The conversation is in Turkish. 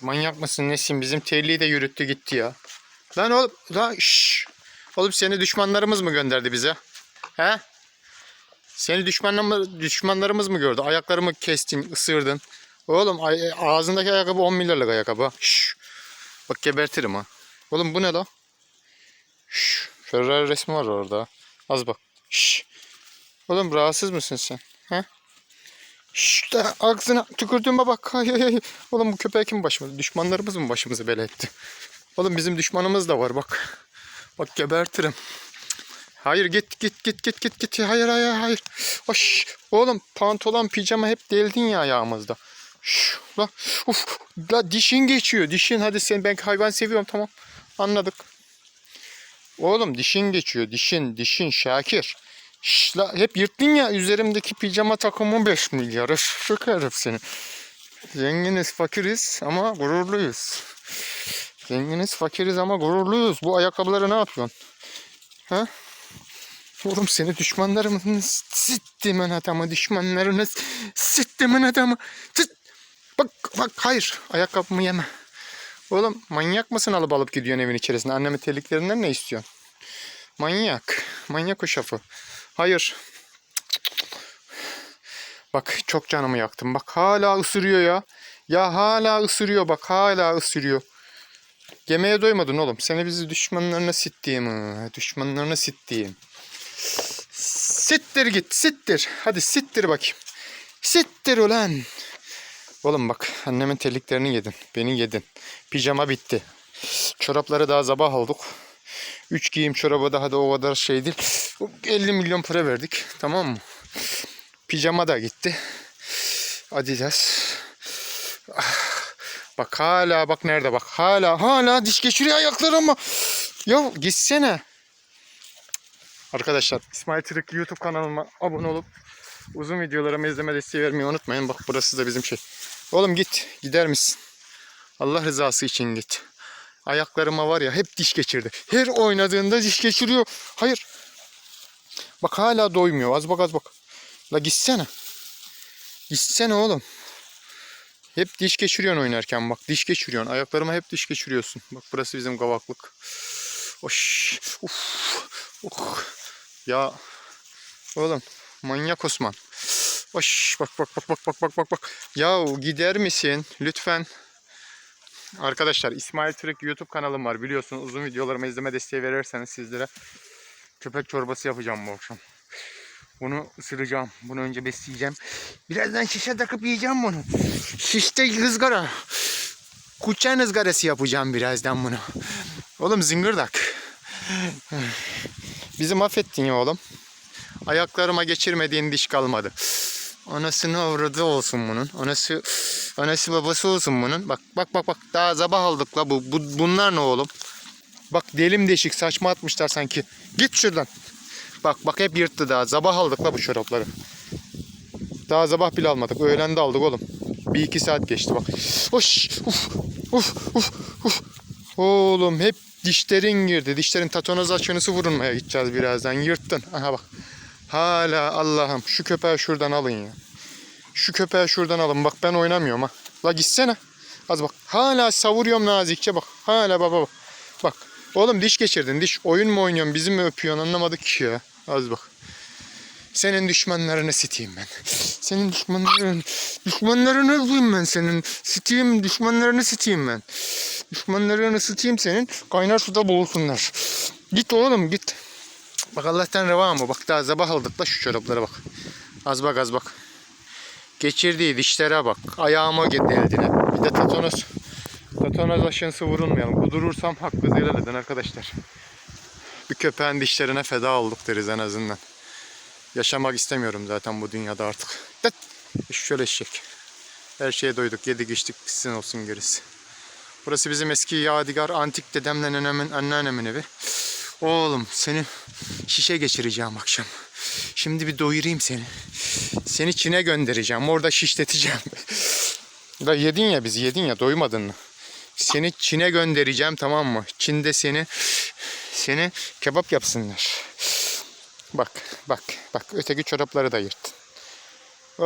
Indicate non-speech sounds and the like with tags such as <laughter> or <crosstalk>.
Manyak mısın nesin? Bizim terliği de yürüttü gitti ya. Lan oğlum, lan şşş. Oğlum seni düşmanlarımız mı gönderdi bize? He? Seni düşmanlarımız, düşmanlarımız mı gördü? Ayaklarımı kestin, ısırdın. Oğlum ağzındaki ayakkabı 10 milyarlık ayakkabı. Şşş. Bak gebertirim ha. Oğlum bu ne la? Şşş. Ferrari resmi var orada. Az bak. Şşş. Oğlum rahatsız mısın sen? He? Şşş. da Ağzına tükürdüğüme bak. <laughs> Oğlum bu köpeği kim başımıza? Düşmanlarımız mı başımızı bela etti? Oğlum bizim düşmanımız da var bak. Bak gebertirim. Hayır git git git git git git. Hayır hayır hayır. Hoş. Oğlum pantolon pijama hep deldin ya ayağımızda. Şş, la, uf, la dişin geçiyor. Dişin hadi sen ben hayvan seviyorum tamam. Anladık. Oğlum dişin geçiyor. Dişin dişin Şakir. Şş, la, hep yırttın ya üzerimdeki pijama takımı 5 milyar. Şekerim seni. Zenginiz fakiriz ama gururluyuz. Zenginiz fakiriz ama gururluyuz. Bu ayakkabıları ne yapıyorsun? Ha? Oğlum seni düşmanlarımın sittimin adamı düşmanlarını sittimin adamı. Sıt. Bak bak hayır ayakkabımı yeme. Oğlum manyak mısın alıp alıp gidiyorsun evin içerisinde? Annemin terliklerinden ne istiyorsun? Manyak. Manyak o şafı. Hayır. Bak çok canımı yaktım. Bak hala ısırıyor ya. Ya hala ısırıyor bak hala ısırıyor. Yemeğe doymadın oğlum. Seni bizi düşmanlarına sittiğim. Düşmanlarına sittiğim. Sittir git sittir. Hadi sittir bakayım. Sittir ulan. Oğlum bak annemin terliklerini yedin. Beni yedin. Pijama bitti. Çorapları daha sabah aldık. Üç giyim çoraba daha da o kadar şey değil. 50 milyon para verdik. Tamam mı? Pijama da gitti. Adidas. Ah, Bak hala bak nerede bak. Hala hala diş geçiriyor ayaklarıma. Ya gitsene. Arkadaşlar İsmail Tırık YouTube kanalıma abone olup uzun videolarımı izleme desteği vermeyi unutmayın. Bak burası da bizim şey. Oğlum git. Gider misin? Allah rızası için git. Ayaklarıma var ya hep diş geçirdi. Her oynadığında diş geçiriyor. Hayır. Bak hala doymuyor. Az bak az bak. La gitsene. Gitsene oğlum. Hep diş geçiriyorsun oynarken bak. Diş geçiriyorsun. Ayaklarıma hep diş geçiriyorsun. Bak burası bizim kavaklık. Oş. Uf. Oh. Ya oğlum manyak Osman. Oş bak bak bak bak bak bak bak. Yahu gider misin? Lütfen. Arkadaşlar İsmail Türk YouTube kanalım var biliyorsunuz uzun videolarımı izleme desteği verirseniz sizlere köpek çorbası yapacağım bu akşam. Bunu ısıracağım. Bunu önce besleyeceğim. Birazdan şişe takıp yiyeceğim bunu. Şişte ızgara. Kuçan ızgarası yapacağım birazdan bunu. Oğlum zıngırdak. Bizi mahvettin ya oğlum. Ayaklarıma geçirmediğin diş kalmadı. Anasını avradı olsun bunun. Anası anası babası olsun bunun. Bak bak bak bak daha sabah aldık la bu, bu bunlar ne oğlum? Bak delim deşik saçma atmışlar sanki. Git şuradan. Bak bak hep yırttı daha. Sabah aldık la bu çorapları. Daha sabah bile almadık. Öğlen de aldık oğlum. Bir iki saat geçti bak. Hoş. Uf, uf, uf, uf. Oğlum hep dişlerin girdi. Dişlerin tatanoz açınısı vurulmaya gideceğiz birazdan. Yırttın. Aha bak. Hala Allah'ım şu köpeği şuradan alın ya. Şu köpeği şuradan alın. Bak ben oynamıyorum ha. La gitsene. Az bak. Hala savuruyorum nazikçe bak. Hala baba bak. Bak. Oğlum diş geçirdin. Diş oyun mu oynuyorsun? Bizi mi öpüyorsun? Anlamadık ki ya. Az bak. Senin düşmanlarını siteyim ben. Senin düşmanların düşmanlarını öpeyim ben senin. Siteyim düşmanlarını siteyim ben. Düşmanlarını siteyim senin. Kaynar suda boğulsunlar. Git oğlum git. Bak Allah'tan reva mı? Bak daha sabah aldık da şu çoraplara bak. Az bak az bak. Geçirdiği dişlere bak. Ayağıma deldine. Bir de tatanoz. Tatanoz aşınsı vurulmayalım. Kudurursam hakkınızı helal edin arkadaşlar. Bir köpeğin dişlerine feda olduk deriz en azından. Yaşamak istemiyorum zaten bu dünyada artık. Tıt! Şöyle eşek. Her şeye doyduk. Yedik içtik. Pissin olsun gerisi. Burası bizim eski yadigar antik dedemle nenemin anneannemin evi. Oğlum seni şişe geçireceğim akşam. Şimdi bir doyurayım seni. Seni Çin'e göndereceğim. Orada şişleteceğim. Da yedin ya bizi yedin ya doymadın mı? Seni Çin'e göndereceğim tamam mı? Çin'de seni seni kebap yapsınlar. Bak bak bak öteki çorapları da yırttın.